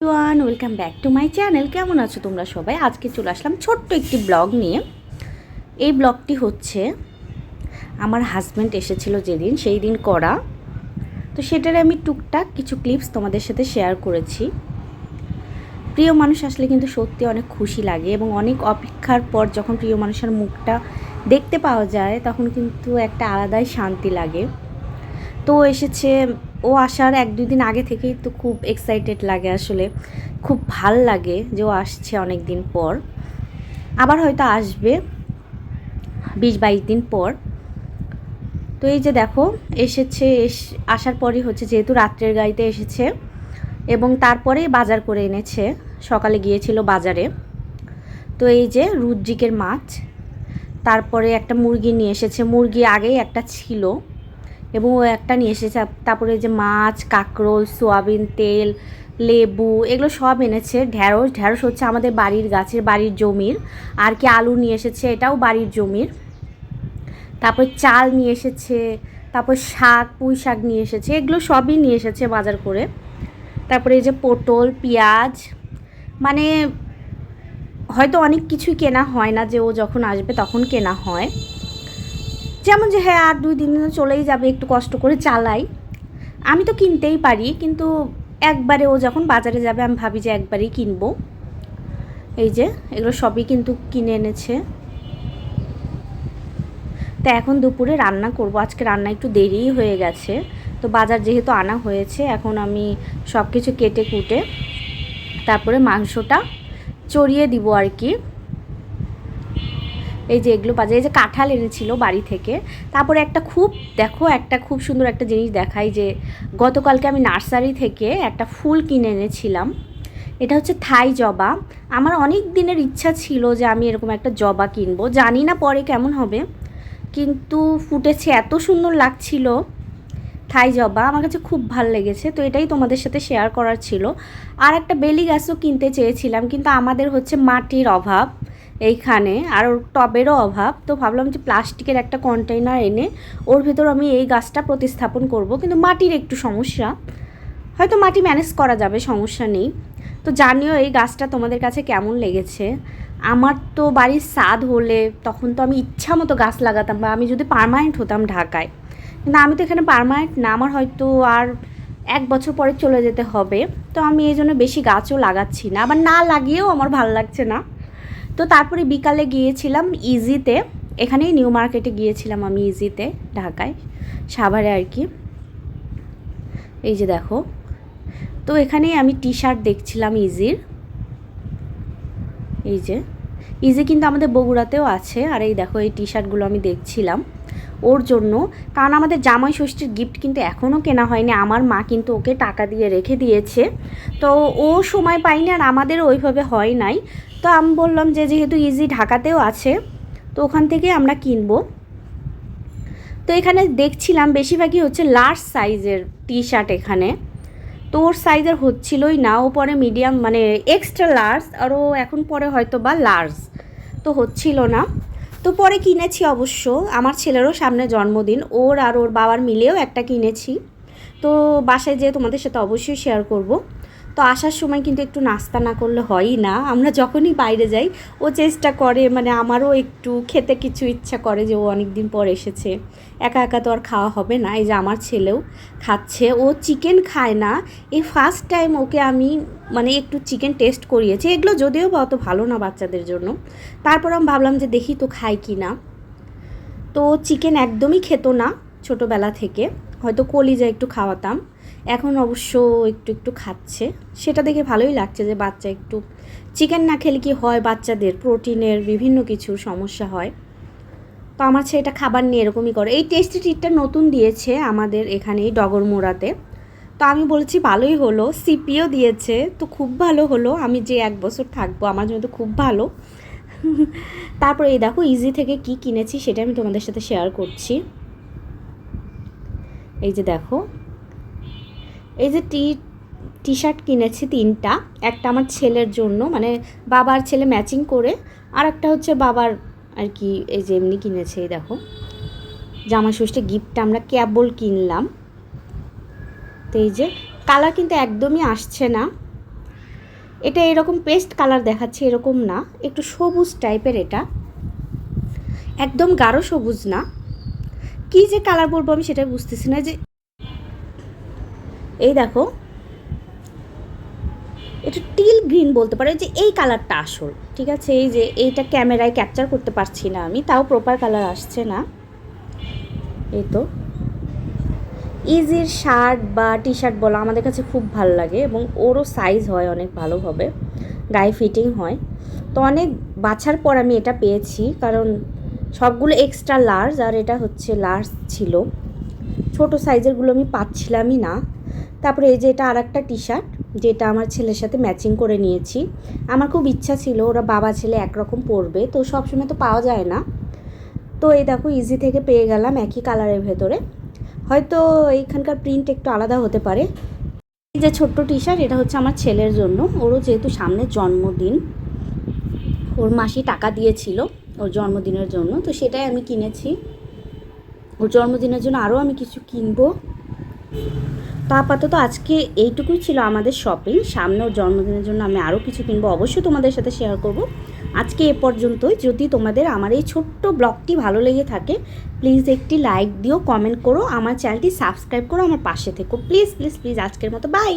One welcome back to my channel কেমন আছো তোমরা সবাই? আজকে চলে আসলাম ছোট্ট একটি ব্লগ নিয়ে। এই ব্লগটি হচ্ছে, আমার হাজব্যান্ড এসেছিল যেদিন সেই দিন করা। তো সেটার আমি টুকটাক কিছু ক্লিপস তোমাদের সাথে শেয়ার করেছি। প্রিয় মানুষ আসলে কিন্তু সত্যি অনেক খুশি লাগে এবং অনেক অপেক্ষার পর যখন প্রিয় মানুষের মুখটা দেখতে পাওয়া যায়, তখন কিন্তু একটা আলাদাই শান্তি লাগে। তো এসেছে, ও আসার এক দুই দিন আগে থেকেই তো খুব এক্সাইটেড লাগে আসলে। খুব ভালো লাগে যে ও আসছে অনেক দিন পর। আবার হয়তো আসবে বিশ বাইশ দিন পর। তো এই যে দেখো, এসেছে, এস, আসার পরই হচ্ছে যেহেতু রাত্রের গাড়িতে এসেছে এবং তারপরে বাজার করে এনেছে। সকালে গিয়েছিল বাজারে। তো এই যে রুদ্রিকের মাছ, তারপরে একটা মুরগি নিয়ে এসেছে। মুরগি আগেই একটা ছিল। এবং ও একটা নিয়ে এসেছে তারপরে যে মাছ, কাঁকরোল, সোয়াবিন, তেল, লেবু, এগুলো সব এনেছে। ঢ্যাঁড়স ঢ্যাঁড়স হচ্ছে আমাদের বাড়ির গাছের, বাড়ির জমির। আর কি আলু নিয়ে এসেছে, এটাও বাড়ির জমির। তারপর চাল নিয়ে এসেছে, তারপর শাক, পুঁই শাক নিয়ে এসেছে, এগুলো সবই নিয়ে এসেছে বাজার করে। তারপরে এই যে পটল, পেঁয়াজ মানে হয়তো অনেক কিছুই কেনা হয় না যে ও যখন আসবে তখন কেনা হয়। যেমন যে হ্যাঁ আর দুই দিন চলেই যাবে, একটু কষ্ট করে চালাই। আমি তো কিনতেই পারি, কিন্তু একবারে ও যখন বাজারে যাবে, আমি ভাবি যে একবারেই কিনবো। এই যে, এগুলো সবই কিন্তু কিনে এনেছে। তা এখন দুপুরে রান্না করব। আজকে রান্না একটু দেরিই হয়ে গেছে। তো বাজার যেহেতু আনা হয়েছে, এখন আমি সব কিছু কেটে কুটে তারপরে মাংসটা চড়িয়ে দিব আর কি। এই যে এগুলো বাজারে, এই যে কাঁঠাল এনেছিল বাড়ি থেকে। তারপরে একটা খুব, দেখো, একটা খুব সুন্দর একটা জিনিস দেখাই যে গতকালকে আমি নার্সারি থেকে একটা ফুল কিনে এনেছিলাম। এটা হচ্ছে থাই জবা। আমার অনেক দিনের ইচ্ছা ছিল যে আমি এরকম একটা জবা কিনবো। জানি না পরে কেমন হবে, কিন্তু ফুটেছে, এত সুন্দর লাগছিল থাই জবা। আমার কাছে খুব ভালো লেগেছে, তো এটাই তোমাদের সাথে শেয়ার করার ছিল। আর একটা বেলি গাছও কিনতে চেয়েছিলাম, কিন্তু আমাদের হচ্ছে মাটির অভাব। এইখানে। আর ওর টবেরও অভাব। তো ভাবলাম যে প্লাস্টিকের একটা কন্টেইনার এনে ওর ভেতর আমি এই গাছটা প্রতিস্থাপন করব। কিন্তু মাটির একটু সমস্যা। হয়তো মাটি ম্যানেজ করা যাবে, সমস্যা নেই। তো জানিও এই গাছটা তোমাদের কাছে কেমন লেগেছে? আমার তো বাড়ির স্বাদ হলে তখন তো আমি ইচ্ছা মতো গাছ লাগাতাম বা আমি যদি পারমানেন্ট হতাম ঢাকায়। কিন্তু আমি তো এখানে পারমানেন্ট না, আমার হয়তো আর এক বছর পরে চলে যেতে হবে। তো আমি এই জন্য বেশি গাছও লাগাচ্ছি না। আবার না লাগিয়েও আমার ভালো লাগছে না। তো তারপরে বিকালে গিয়েছিলাম ইজিতে, এখানেই নিউ মার্কেটে গিয়েছিলাম আমি ইজিতে, ঢাকায়, সাভারে আর কি। এই যে দেখো, তো এখানেই আমি টি শার্ট দেখছিলাম ইজির। এই যে, ইজি কিন্তু আমাদের বগুড়াতেও আছে, আর এই দেখো, এই টি শার্টগুলো আমি দেখছিলাম ওর জন্য। কারণ আমাদের জামাই ষষ্ঠীর গিফট কিন্তু এখনও কেনা হয়নি, আমার মা কিন্তু ওকে টাকা দিয়ে রেখে দিয়েছে। তো ও সময় পাইনি আর আমাদেরও ওইভাবে হয় নাই। তো আমি বললাম যে যেহেতু ইজি ঢাকাতেও আছে, তো ওখান থেকে আমরা কিনবো। তো এখানে দেখছিলাম বেশিরভাগই হচ্ছে লার্জ সাইজের টি শার্ট এখানে। তো ওর সাইজের হচ্ছিলই না, ও পরে মিডিয়াম মানে এক্সট্রা লার্জ আর ও এখন পরে হয়তো বা লার্জ তো হচ্ছিল না। তো পরে কিনেছি অবশ্য, আমার ছেলেরও সামনে জন্মদিন, ওর আর ওর বাবার মিলেও একটা কিনেছি। তো বাসায় যেয়ে তোমাদের সাথে অবশ্যই শেয়ার করব। তো আসার সময় কিন্তু একটু নাস্তা না করলে হয়ই না। আমরা যখনই বাইরে যাই, ও চেষ্টা করে মানে আমারও একটু খেতে কিছু ইচ্ছা করে যে ও অনেক দিন পর এসেছে। একা একা তো আর খাওয়া হবে না, এই যে আমার ছেলেও খাচ্ছে। ও চিকেন খায় না। এই ফার্স্ট টাইম ওকে আমি মানে একটু চিকেন টেস্ট করিয়েছি। এগুলো যদিও বা অত ভালো না বাচ্চাদের জন্য। তারপর আমি ভাবলাম যে দেখি তো খাই কি না। তো চিকেন একদমই খেত না ছোটোবেলা থেকে। হয়তো কলিজা একটু খাওয়াতাম। এখন অবশ্য একটু একটু খাচ্ছে। সেটা দেখে ভালোই লাগছে যে বাচ্চা একটু চিকেন না খেলে কি হয়? বাচ্চাদের প্রোটিনের বিভিন্ন কিছুর সমস্যা হয়। তো আমার ছেলেটা খাবার নিয়ে এরকমই করে। এই টেস্টি ট্রিটটা নতুন দিয়েছে আমাদের এখানে এই ডগরমোড়াতে। তো আমি বলেছি, ভালোই হলো। সিপিও দিয়েছে, তো খুব ভালো হলো। আমি যে এক বছর থাকব, আমার জন্য তো খুব ভালো। তারপরে এই দেখো ইজি থেকে কি কিনেছি সেটা আমি তোমাদের সাথে শেয়ার করছি। এই যে দেখো এই যে টি টি শার্ট কিনেছি তিনটা। একটা আমার ছেলের জন্য মানে বাবার ছেলে ম্যাচিং করে আর একটা হচ্ছে বাবার আর কি, এই যে এমনি কিনেছে, এই দেখো। জামা ষষ্ঠী গিফটটা আমরা কেবল কিনলাম। তো এই যে কালার কিন্তু একদমই আসছে না। এটা এরকম পেস্ট কালার দেখাচ্ছে, এরকম না। একটু সবুজ টাইপের এটা। একদম গাঢ় সবুজ না। কি যে কালার বলব আমি সেটাই বুঝতেছি না, যে এই দেখো। এটা টিল গ্রিন বলতে পারে যে এই কালারটা আসল, ঠিক আছে? এই যে এইটা ক্যামেরায় ক্যাপচার করতে পারছি না আমি, তাও প্রপার কালার আসছে না। এই তো। ইজির শার্ট বা টি শার্ট বলো, আমাদের কাছে খুব ভালো লাগে এবং ওরও সাইজ হয় অনেক ভালোভাবে, গায়ে ফিটিং হয়। তো অনেক বাছার পর আমি এটা পেয়েছি, কারণ সবগুলো এক্সট্রা লার্জ আর এটা হচ্ছে লার্জ ছিল। ছোট সাইজেরগুলো আমি পাচ্ছিলামই না। তারপরে এই যে এটা আর একটা টি শার্ট যেটা আমার ছেলের সাথে ম্যাচিং করে নিয়েছি। আমার খুব ইচ্ছা ছিল, ওরা বাবা ছেলে একরকম পরবে, তো সবসময় তো পাওয়া যায় না। তো এই দেখো ইজি থেকে পেয়ে গেলাম একই কালারের ভেতরে। হয়তো এইখানকার প্রিন্ট একটু আলাদা হতে পারে। এই যে ছোট্ট টি শার্ট এটা হচ্ছে আমার ছেলের জন্য। ওরও যেহেতু সামনে জন্মদিন, ওর মাসি টাকা দিয়েছিল ওর জন্মদিনের জন্য, তো সেটাই আমি কিনেছি। ওর জন্মদিনের জন্য আরও আমি কিছু কিনবো। তো আপাতত আজকে এইটুকুই ছিল আমাদের শপিং সামনে ওর জন্মদিনের জন্য আমি আরও কিছু কিনবো, অবশ্যই তোমাদের সাথে শেয়ার করব। আজকে এ পর্যন্তই। যদি তোমাদের আমার এই ছোট্ট ব্লগটি ভালো লেগে থাকে প্লিজ একটি লাইক দিও কমেন্ট করো, আমার চ্যানেলটি সাবস্ক্রাইব করো, আমার পাশে থেকো। প্লিজ প্লিজ প্লিজ আজকের মতো বাই